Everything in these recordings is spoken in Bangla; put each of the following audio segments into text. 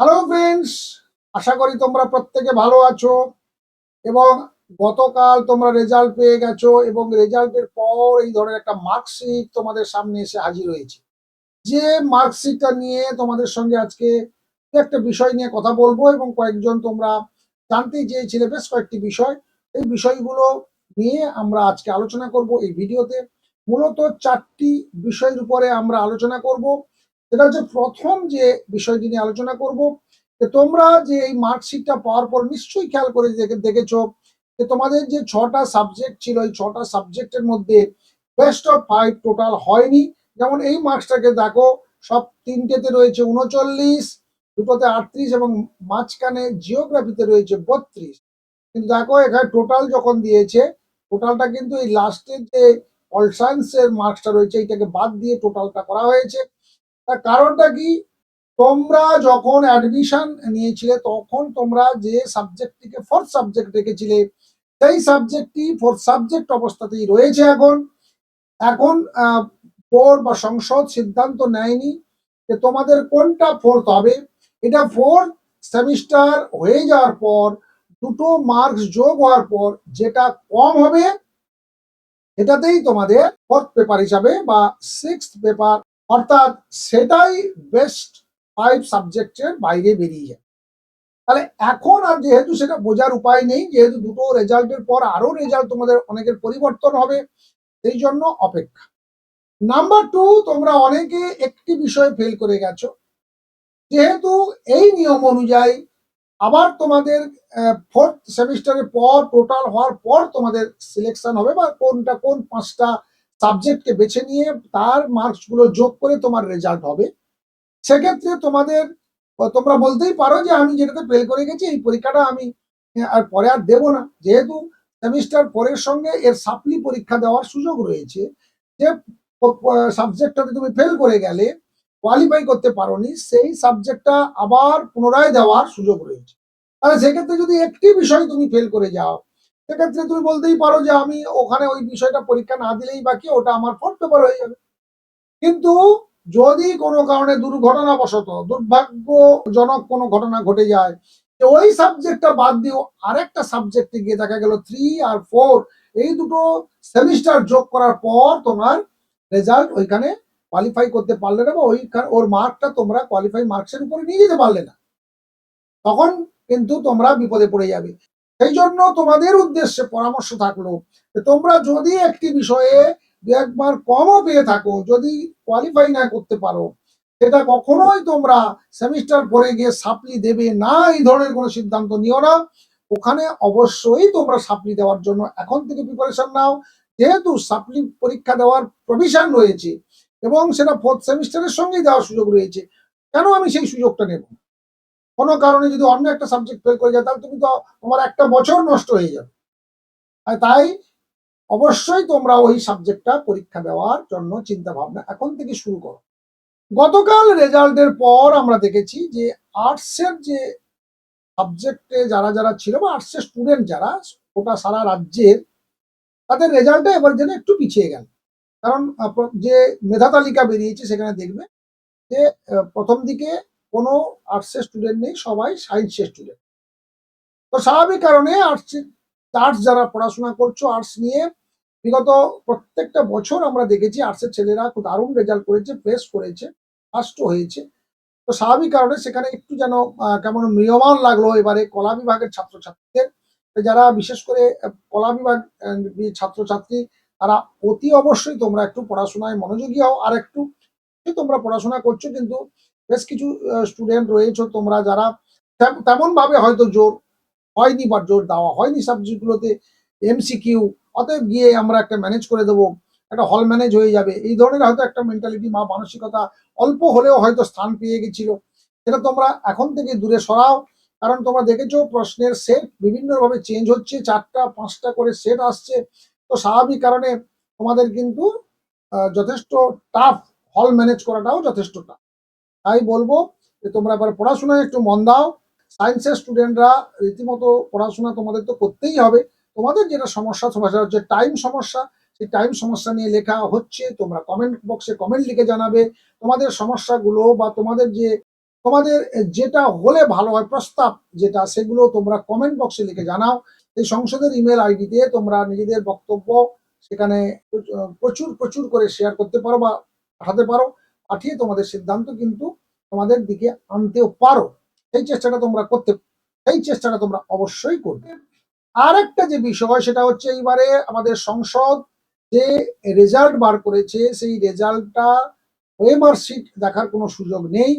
হ্যালো ফ্রেন্ডস আশা করি তোমরা প্রত্যেকে ভালো আছো এবং গতকাল তোমরা রেজাল্ট পেয়ে গেছো এবং রেজাল্টের পর এই ধরনের একটা মার্কশিট তোমাদের সামনে এসে হাজির হয়েছে। যে মার্কশিটটা নিয়ে তোমাদের সঙ্গে আজকে একটা বিষয় নিয়ে কথা বলব এবং কয়েকজন তোমরা জানতেই চেয়েছিলে, বেশ কয়েকটি বিষয়। এই বিষয়গুলো নিয়ে আমরা আজকে আলোচনা করব এই ভিডিওতে। মূলত চারটি বিষয়ের উপরে আমরা আলোচনা করব। সেটা হচ্ছে প্রথম যে বিষয়টি নিয়ে আলোচনা করব, যে তোমরা যে এই মার্কশিটটা পাওয়ার পর নিশ্চয়ই খেয়াল করে দেখে- দেখেছ যে তোমাদের যে ছটা সাবজেক্ট ছিল, এই ছটা সাবজেক্টের মধ্যে বেস্ট অফ ফাইভ টোটাল হয়নি। যেমন এই মার্কসটাকে দেখো, সব তিনটেতে রয়েছে উনচল্লিশ, দুটোতে আটত্রিশ এবং মাঝখানে জিওগ্রাফিতে রয়েছে বত্রিশ। কিন্তু দেখো, এখানে টোটাল যখন দিয়েছে টোটালটা কিন্তু এই লাস্টের যে অল সায়েন্সের মার্কসটা রয়েছে, এইটাকে বাদ দিয়ে টোটালটা করা হয়েছে। তার কারণটা কি? তোমরা যখন অ্যাডমিশন নিয়েছিলে, তখন তোমরা যে সাবজেক্টটিকে ফোর্থ সাবজেক্ট রেখেছিলে, সেই সাবজেক্টটি ফোর্থ সাবজেক্ট অবস্থাতেই রয়েছে এখন। এখন বোর্ড বা সংসদ সিদ্ধান্ত নেয়নি যে তোমাদের কোনটা ফোর্থ হবে। এটা ফোর্থ সেমিস্টার হয়ে যাওয়ার পর, দুটো মার্কস যোগ হওয়ার পর, যেটা কম হবে এটাতেই তোমাদের ফোর্থ পেপার হিসাবে বা সিক্স পেপার অর্থাৎ সেটাই বেস্ট ফাইভ সাবজেক্টের বাইরে বেরিয়ে যায়। তাহলে এখন আর যেহেতু সেটা বোঝার উপায় নেই, যেহেতু দুটো রেজাল্টের পর আরও রেজাল্ট তোমাদের অনেকের পরিবর্তন হবে, সেই জন্য অপেক্ষা। নাম্বার টু তোমরা অনেকে একটি বিষয় ফেল করে গেছো। যেহেতু এই নিয়ম অনুযায়ী আবার তোমাদের ফোর্থ সেমিস্টারের পর টোটাল হওয়ার পর তোমাদের সিলেকশন হবে বা কোনটা কোন পাঁচটা সাবজেক্টকে বেছে নিয়ে তার মার্কসগুলো যোগ করে তোমার রেজাল্ট হবে। সেক্ষেত্রে তোমাদের তোমরা বলতেই পারো যে আমি যেটাতে ফেল করে গেছি, এই পরীক্ষাটা আমি আর পরে আর দেবো না। যেহেতু সেমিস্টার পরের সঙ্গে এর সাপ্লি পরীক্ষা দেওয়ার সুযোগ রয়েছে যে সাবজেক্টটাতে তুমি ফেল করে গেলে কোয়ালিফাই করতে পারোনি, সেই সাবজেক্টটা আবার পুনরায় দেওয়ার সুযোগ রয়েছে। তাহলে সেক্ষেত্রে যদি একটি বিষয় তুমি ফেল করে যাও সেক্ষেত্রে তুমি বলতেই পারো যে আমি ওখানে ওই বিষয়টা পরীক্ষা না দিলেই বাকি ওটা আমার ফোর্থ পেপার হয়ে যাবে। কিন্তু যদি কোনো কারণে দুর্ঘটনাবশত, দুর্ভাগ্যজনক কোনো ঘটনা ঘটে যায় ওই সাবজেক্টটা বাদ দিয়েও আরেকটা সাবজেক্টে গিয়ে দেখা গেল থ্রি আর ফোর এই দুটো সেমিস্টার যোগ করার পর তোমার রেজাল্ট ওইখানে কোয়ালিফাই করতে পারলে না বা ওই ওর মার্কটা তোমরা কোয়ালিফাই মার্কসের উপরে নিয়ে যেতে পারলে না। তখন কিন্তু তোমরা বিপদে পড়ে যাবে। সেই জন্য তোমাদের উদ্দেশ্যে পরামর্শ থাকল তোমরা যদি একটি বিষয়ে দু একবার কমও পেয়ে থাকো, যদি কোয়ালিফাই না করতে পারো, সেটা কখনোই তোমরা সেমিস্টার পরে গিয়ে সাপ্লি দেবে না, এই ধরনের কোনো সিদ্ধান্ত নিও না ওখানে অবশ্যই তোমরা সাপ্লি দেওয়ার জন্য এখন থেকে প্রিপারেশন নাও যেহেতু সাপ্লি পরীক্ষা দেওয়ার প্রভিশন রয়েছে এবং সেটা ফোর্থ সেমিস্টারের সঙ্গেই দেওয়ার সুযোগ রয়েছে, কেন আমি সেই সুযোগটা নেব? কোনো কারণে যদি অন্য একটা সাবজেক্ট ফেল করে যায়, তাহলে তুমি তো তোমার একটা বছর নষ্ট হয়ে যাবে। আর তাই অবশ্যই তোমরা ওই সাবজেক্টটা পরীক্ষা দেওয়ার জন্য চিন্তা ভাবনা এখন থেকে শুরু করো। গতকাল রেজাল্টের পর আমরা দেখেছি যে আর্টসের যে সাবজেক্টে যারা যারা ছিল বা আর্টসের স্টুডেন্ট যারা ওটা সারা রাজ্যের, তাদের রেজাল্টটা এবার যেন একটু পিছিয়ে গেল। কারণ যে মেধা তালিকা বেরিয়েছে সেখানে দেখবে যে প্রথম দিকে কোনো আর্টসের স্টুডেন্ট নেই, সবাই সায়েন্সের স্টুডেন্ট তো স্বাভাবিক কারণে আর্টস আর্টস যারা পড়াশোনা করছ আর্টস নিয়ে বিগত প্রত্যেকটা বছর আমরা দেখেছি আর্টসের ছেলেরা খুব দারুণ রেজাল্ট করেছে প্রেস করেছে ফার্স্টও হয়েছে। তো স্বাভাবিক কারণে সেখানে একটু যেন কেমন ম্রিয়মান লাগল এবারে কলা বিভাগের ছাত্রছাত্রীদের। যারা বিশেষ করে কলা বিভাগ ছাত্রছাত্রী, তারা অতি অবশ্যই তোমরা একটু পড়াশোনায় মনোযোগী হও। আর একটু তোমরা পড়াশোনা করছ কিন্তু বেশ কিছু স্টুডেন্ট রয়েছে তোমরা যারা তেমন ভাবে হয়তো জোর হয়নি বা জোর দেওয়া হয়নি সাবজেক্টগুলোতে এমসিকিউ অতএব গিয়ে আমরা একটা ম্যানেজ করে দেবো, একটা হল ম্যানেজ হয়ে যাবে। এই ধরনের হয়তো একটা মেন্টালিটি বা মানসিকতা অল্প হলেও হয়তো স্থান পেয়ে গেছিল। সেটা তোমরা এখন থেকে দূরে সরাও, কারণ তোমরা দেখেছ প্রশ্নের সেট বিভিন্নভাবে চেঞ্জ হচ্ছে, চারটা, পাঁচটা করে সেট আসছে। তো স্বাভাবিক কারণে তোমাদের কিন্তু যথেষ্ট টাফ হল ম্যানেজ করাটাও যথেষ্ট টাফ তাই বলব যে তোমরা এবার পড়াশোনায় একটু মন দাও। সায়েন্সের স্টুডেন্টরা রীতিমতো পড়াশোনা তোমাদের তো করতেই হবে। তোমাদের যেটা সমস্যা সমস্যা হচ্ছে টাইম সমস্যা। সেই টাইম সমস্যা নিয়ে লেখা হচ্ছে, তোমরা কমেন্ট বক্সে কমেন্ট লিখে জানাবে। তোমাদের সমস্যাগুলো বা তোমাদের যে, তোমাদের যেটা হলে ভালো হয়, প্রস্তাব যেটা, সেগুলো তোমরা কমেন্ট বক্সে লিখে জানাও। এই সংসদের ইমেল আইডিতে তোমরা নিজেদের বক্তব্য সেখানে প্রচুর প্রচুর করে শেয়ার করতে পারো বা পাঠাতে পারো। পাঠিয়ে তোমাদের সিদ্ধান্ত কিন্তু তোমাদের দিকে আনতেও পারো। সেই চেষ্টাটা তোমরা করতে, সেই চেষ্টাটা তোমরা অবশ্যই করবে। আর একটা যে বিষয়, সেটা হচ্ছে এইবারে আমাদের সংসদ যে রেজাল্ট বার করেছে, সেই রেজাল্টটা ওয়েমার শিট দেখার কোনো সুযোগ নেই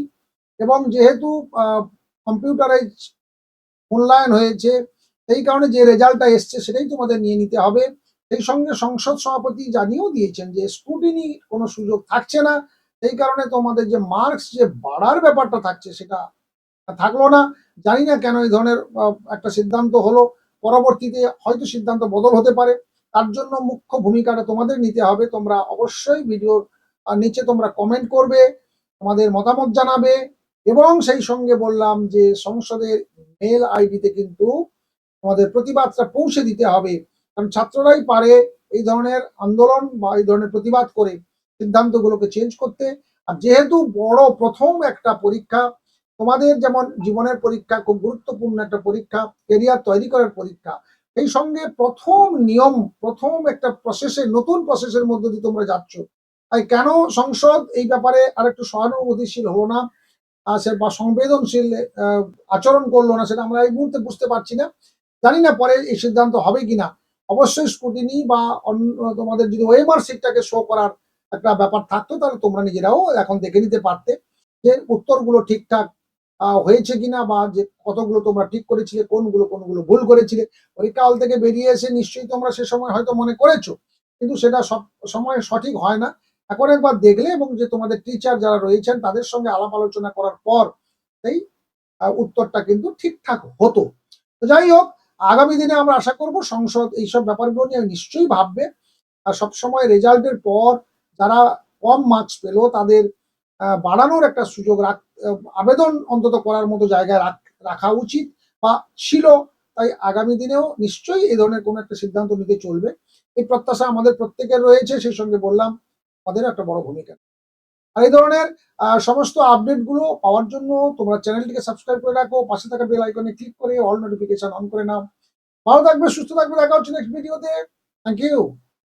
এবং যেহেতু কম্পিউটারাইজ মূল্যায়ন হয়েছে, সেই কারণে যে রেজাল্টটা এসছে সেটাই তোমাদের নিয়ে নিতে হবে। সেই সঙ্গে সংসদ সভাপতি জানিয়েও দিয়েছেন যে স্ক্রুটিনি কোনো সুযোগ থাকছে না। সেই কারণে তোমাদের যে মার্কস যে বাড়ার ব্যাপারটা থাকছে সেটা থাকল না। জানি না কেন এই ধরনের একটা সিদ্ধান্ত হলো। পরবর্তীতে হয়তো সিদ্ধান্ত বদল হতে পারে। তার জন্য মুখ্য ভূমিকাটা তোমাদের নিতে হবে। তোমরা অবশ্যই ভিডিওর নিচে তোমরা কমেন্ট করবে, তোমাদের মতামত জানাবে এবং সেই সঙ্গে বললাম যে সংসদের মেল আইডিতে কিন্তু তোমাদের প্রতিবাদটা পৌঁছে দিতে হবে। কারণ ছাত্ররাই পারে এই ধরনের আন্দোলন বা এই ধরনের প্রতিবাদ করে। সিদ্ধান্তগুলোকে চেঞ্জ করতে। আর যেহেতু বড় প্রথম একটা পরীক্ষা, তোমাদের যেমন জীবনের পরীক্ষা, খুব গুরুত্বপূর্ণ একটা পরীক্ষা কেরিয়ার তৈরি করার পরীক্ষা এই সঙ্গে প্রথম নিয়ম, প্রথম একটা প্রসেসের নতুন প্রসেসের মধ্যে দিয়ে তোমরা যাচ্ছ। তাই কেন সংসদ এই ব্যাপারে আর একটু সহানুভূতিশীল হলো না? সে বা সংবেদনশীল আচরণ করল না, সেটা আমরা এই মুহূর্তে বুঝতে পারছি না। জানি না পরে এই সিদ্ধান্ত হবে কিনা। অবশ্যই স্কুটিনি বা অন্য তোমাদের যদি ওয়েমার সিটটাকে শো করার একটা ব্যাপার থাকতো, তাহলে তোমরা নিজেরাও এখন দেখে নিতে পারতে যে উত্তরগুলো ঠিকঠাক হয়েছে কিনা বা যে কতগুলো তোমরা ঠিক করেছিলে, কোনগুলো কোনগুলো ভুল করেছিলে। পরীক্ষা হল থেকে বেরিয়ে এসে নিশ্চয়ই তোমরা সে সময় হয়তো মনে করেছ, কিন্তু সেটা সব সময় সঠিক হয় না। এখন একবার দেখলে এবং যে তোমাদের টিচার যারা রয়েছেন, তাদের সঙ্গে আলাপ আলোচনা করার পর সেই উত্তরটা কিন্তু ঠিকঠাক হতো। তো যাই হোক, আগামী দিনে আমরা আশা করব সংসদ এইসব ব্যাপারগুলো নিয়ে নিশ্চয়ই ভাববে। আর সবসময় রেজাল্টের পর যারা কম মার্কস পেলেও তাদের বাড়ানোর একটা সুযোগ রাখ আবেদন অন্তত করার মতো জায়গায় রাখ- উচিত বা ছিল। তাই আগামী দিনেও নিশ্চয়ই এই ধরনের কোনো একটা সিদ্ধান্ত নিতে চলবে। এই প্রত্যাশা আমাদের প্রত্যেকের রয়েছে, সেই সঙ্গে বললাম, আমাদের একটা বড় ভূমিকা। আর এই ধরনের সমস্ত আপডেটগুলো পাওয়ার জন্য তোমরা চ্যানেলটিকে সাবস্ক্রাইব করে রাখো, পাশে থাকা বেল আইকনে ক্লিক করে অল নোটিফিকেশন অন করে নাও। ভালো থাকবে, সুস্থ থাকবে, দেখা হচ্ছে নেক্সট ভিডিওতে থ্যাংক ইউ